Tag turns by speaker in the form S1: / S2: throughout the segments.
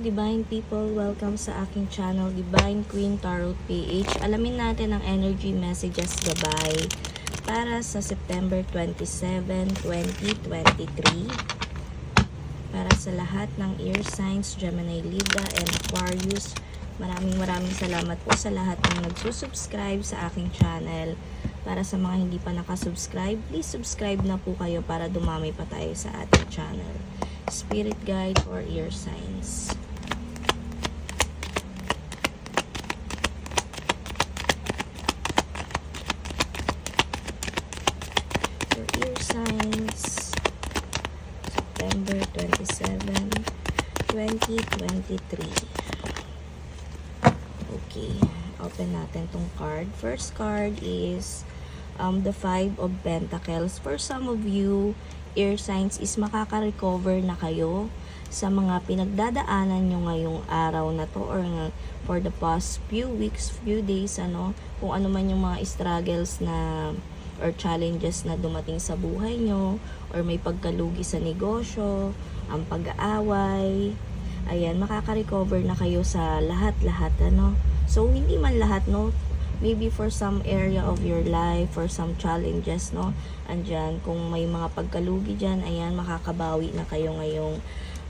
S1: Divine People! Welcome sa aking channel, Divine Queen Tarot PH. Alamin natin ang energy messages gabay para sa September 27, 2023. Para sa lahat ng air signs, Gemini, Libra, and Aquarius. Maraming maraming salamat po sa lahat ng nagsusubscribe sa aking channel. Para sa mga hindi pa nakasubscribe, please subscribe na po kayo para dumami pa tayo sa ating channel. Spirit guide or ear signs. Your ear signs. September 27, 2023. Okay, open natin tong card. First card is um, the Five of Pentacles. For some of you, air signs is makaka-recover na kayo sa mga pinagdadaanan nyo ngayong araw na to or nga for the past few weeks, few days, ano, kung ano man yung mga struggles na or challenges na dumating sa buhay nyo or may pagkalugi sa negosyo, ang pag-aaway, ayan, makaka-recover na kayo sa lahat-lahat, ano. So, hindi man lahat, no, maybe for some area of your life, for some challenges, no, andyan, kung may mga pagkalugi dyan, ayan, makakabawi na kayo ngayong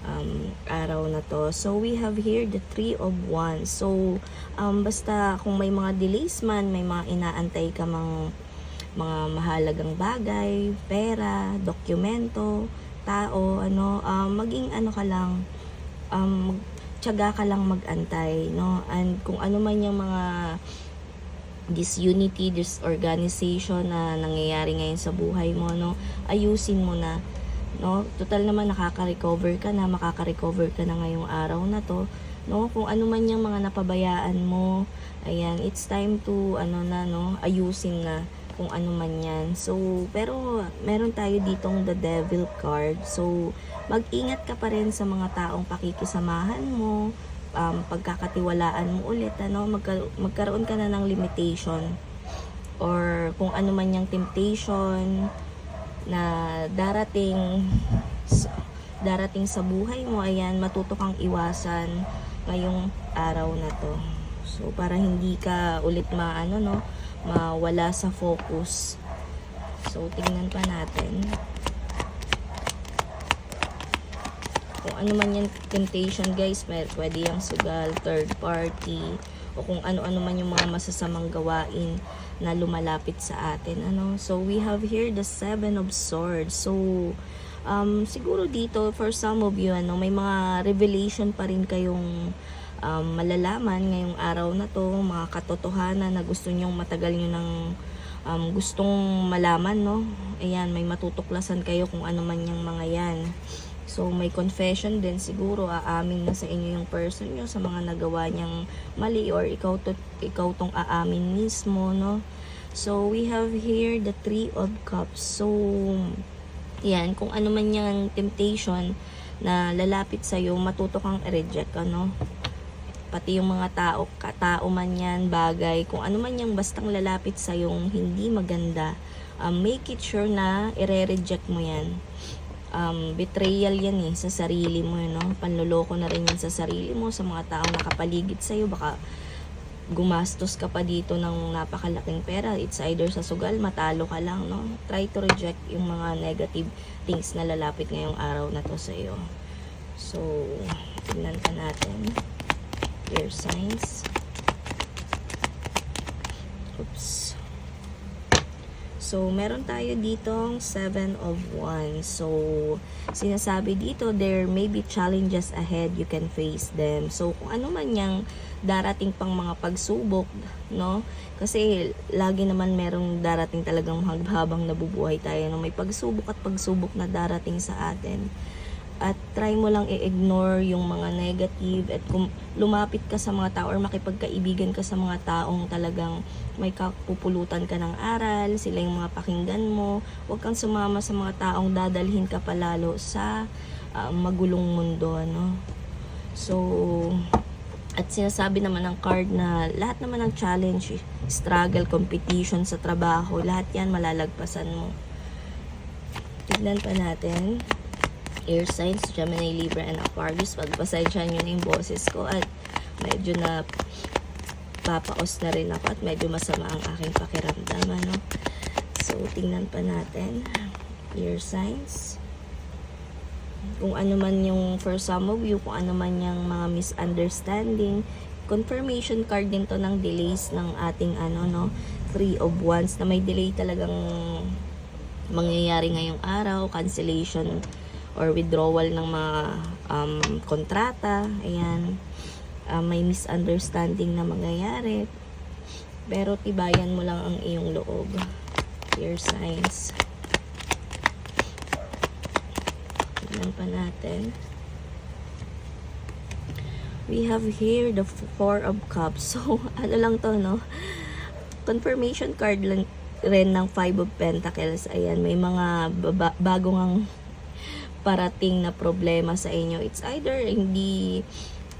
S1: um, araw na to. So, we have here the Three of Wands. So, um, basta kung may mga delays man, may mga inaantay ka mang mga mahalagang bagay, pera, dokumento, tao, ano, um, maging ano ka lang, um, tiyaga ka lang magantay, no? And kung ano man yung mga disunity, disorganization na nangyayari ngayon sa buhay mo, no? Ayusin mo na, no? Total naman nakaka-recover ka na, makaka-recover ka na ngayong araw na to, no? Kung ano man yung mga napabayaan mo, ayan, it's time to, ano na, no? Ayusin na kung ano man yan. So, pero meron tayo ditong the devil card. So, mag-ingat ka pa rin sa mga taong pakikisamahan mo, um, pagkakatiwalaan mo ulit, ano, magka- magkaroon ka na ng limitation or kung ano man yung temptation na darating darating sa buhay mo, ayan, matuto kang iwasan ngayong araw na to. So, para hindi ka ulit maano, no, mawala sa focus. So, tingnan pa natin. Kung ano man yung temptation, guys, may, pwede yung sugal, third party, o kung ano-ano man yung mga masasamang gawain na lumalapit sa atin. Ano? So, we have here the Seven of Swords. So, um, siguro dito, for some of you, ano, may mga revelation pa rin kayong um, malalaman ngayong araw na to, mga katotohanan na gusto nyong matagal nyo ng um, gustong malaman, no? Ayan, may matutuklasan kayo kung ano man yung mga yan. So, may confession din siguro, aamin na sa inyo yung person nyo sa mga nagawa niyang mali or ikaw, to, ikaw tong aamin mismo, no? So, we have here the Three of Cups. So, yan, kung ano man yung temptation na lalapit sa'yo, matuto kang i-reject, ano? Pati yung mga tao, katao man yan, bagay, kung ano man yung bastang lalapit sa yung hindi maganda, um, make it sure na ire-reject mo yan. Um, betrayal yan eh, sa sarili mo, no? Panloloko na rin yan sa sarili mo, sa mga taong nakapaligid sa'yo, baka gumastos ka pa dito ng napakalaking pera. It's either sa sugal, matalo ka lang, no? Try to reject yung mga negative things na lalapit ngayong araw na to sa'yo. So, tignan pa natin air signs. Oops. So, meron tayo ditong seven of wands. So, sinasabi dito, there may be challenges ahead. You can face them. So, kung ano man yung darating pang mga pagsubok, no? Kasi, lagi naman merong darating talagang habang nabubuhay tayo. No? May pagsubok at pagsubok na darating sa atin at try mo lang i-ignore yung mga negative at kung lumapit ka sa mga tao or makipagkaibigan ka sa mga taong talagang may kapupulutan ka ng aral, sila yung mga pakinggan mo, huwag kang sumama sa mga taong dadalhin ka palalo sa uh, magulong mundo, ano. So, at sinasabi naman ng card na lahat naman ng challenge, struggle, competition sa trabaho, lahat yan malalagpasan mo. Tignan pa natin air signs, Gemini, Libra, and Aquarius. Pagpasensya nyo na yung boses ko at medyo na papaos na rin ako at medyo masama ang aking pakiramdam. Ano? So, tingnan pa natin. Air signs. Kung ano man yung for some of you, kung ano man yung mga misunderstanding. Confirmation card din to ng delays ng ating ano, no? Three of Wands na may delay talagang mangyayari ngayong araw, cancellation or withdrawal ng mga um, kontrata. Ayan. Um, may misunderstanding na mangyayari. Pero tibayan mo lang ang iyong loob. Your signs. Tignan pa natin. We have here the Four of Cups. So, ano lang to, no? Confirmation card lang rin ng Five of Pentacles. Ayan, may mga bagong ang parating na problema sa inyo. It's either hindi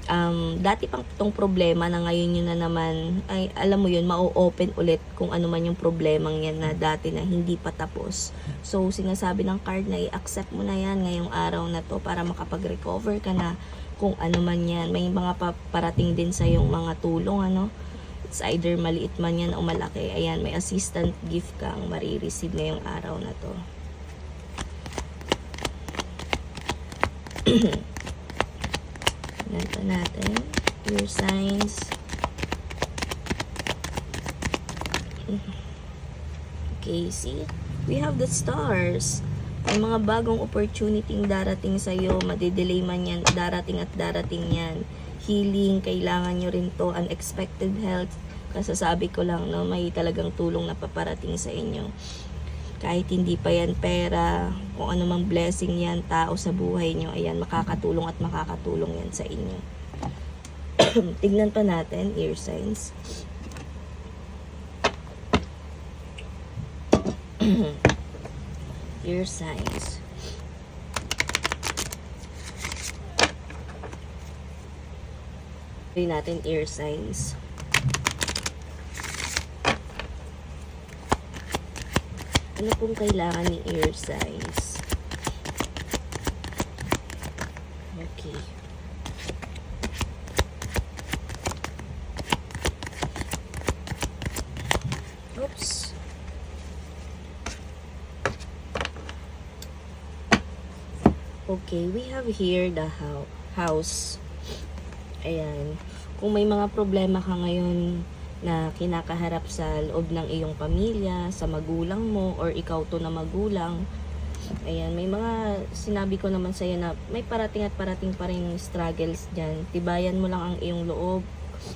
S1: um, dati pang itong problema na ngayon yun na naman, ay alam mo yun, mau-open ulit kung ano man yung problemang yan na dati na hindi pa tapos. So, sinasabi ng card na i-accept mo na yan ngayong araw na to para makapag-recover ka na kung ano man yan. May mga pa- parating din sa yung mga tulong, ano. It's either maliit man yan o malaki. Ayan, may assistant gift kang marireceive ngayong araw na to. Pa natin. Your signs. Okay, see? We have the stars. May mga bagong opportunity darating sa'yo. Madidelay man yan. Darating at darating yan. Healing, kailangan nyo rin to. Unexpected health. Kasasabi ko lang, no, may talagang tulong na paparating sa inyo kahit hindi pa yan pera, kung ano mang blessing yan, tao sa buhay nyo, ayan, makakatulong at makakatulong yan sa inyo. Tignan pa natin, ear signs. ear signs. Tignan natin ear signs. Ano pong kailangan ni ear size? Okay. Oops. Okay, we have here the hou- house. Ayan. Kung may mga problema ka ngayon na kinakaharap sa loob ng iyong pamilya, sa magulang mo, or ikaw to na magulang. Ayan, may mga sinabi ko naman sa'yo na may parating at parating pa rin struggles dyan. Tibayan mo lang ang iyong loob.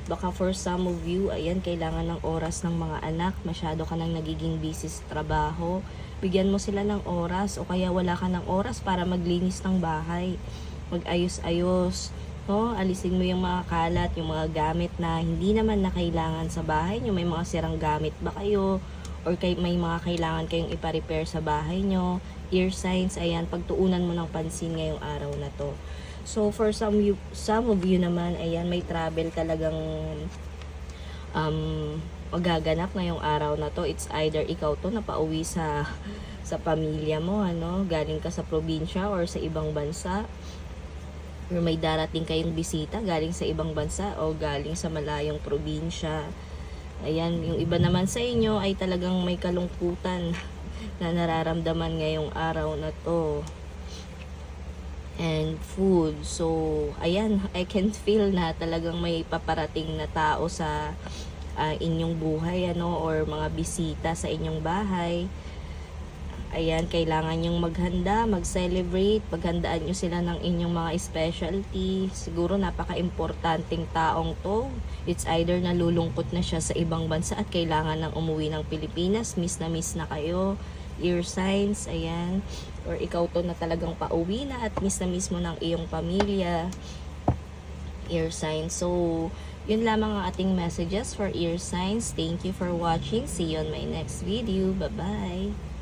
S1: Baka for some of you, ayan, kailangan ng oras ng mga anak. Masyado ka nang nagiging busy sa trabaho. Bigyan mo sila ng oras o kaya wala ka ng oras para maglinis ng bahay. Mag-ayos-ayos no? Alisin mo yung mga kalat, yung mga gamit na hindi naman na kailangan sa bahay nyo. May mga sirang gamit ba kayo? Or kay, may mga kailangan kayong ipa-repair sa bahay nyo. Ear signs, ayan, pagtuunan mo ng pansin ngayong araw na to. So, for some, you, some of you naman, ayan, may travel talagang um, magaganap ngayong araw na to. It's either ikaw to na pauwi sa sa pamilya mo, ano, galing ka sa probinsya or sa ibang bansa or may darating kayong bisita galing sa ibang bansa o galing sa malayong probinsya. Ayan, yung iba naman sa inyo ay talagang may kalungkutan na nararamdaman ngayong araw na to. And food. So, ayan, I can feel na talagang may paparating na tao sa ah, inyong buhay, ano, or mga bisita sa inyong bahay. Ayan, kailangan yung maghanda, mag-celebrate, paghandaan nyo sila ng inyong mga specialty. Siguro napaka-importanting taong to. It's either nalulungkot na siya sa ibang bansa at kailangan ng umuwi ng Pilipinas, miss na miss na kayo. Ear signs, ayan. Or ikaw to na talagang pauwi na at miss na miss mo ng iyong pamilya. Ear signs. So, yun lamang ang ating messages for ear signs. Thank you for watching. See you on my next video. Bye-bye.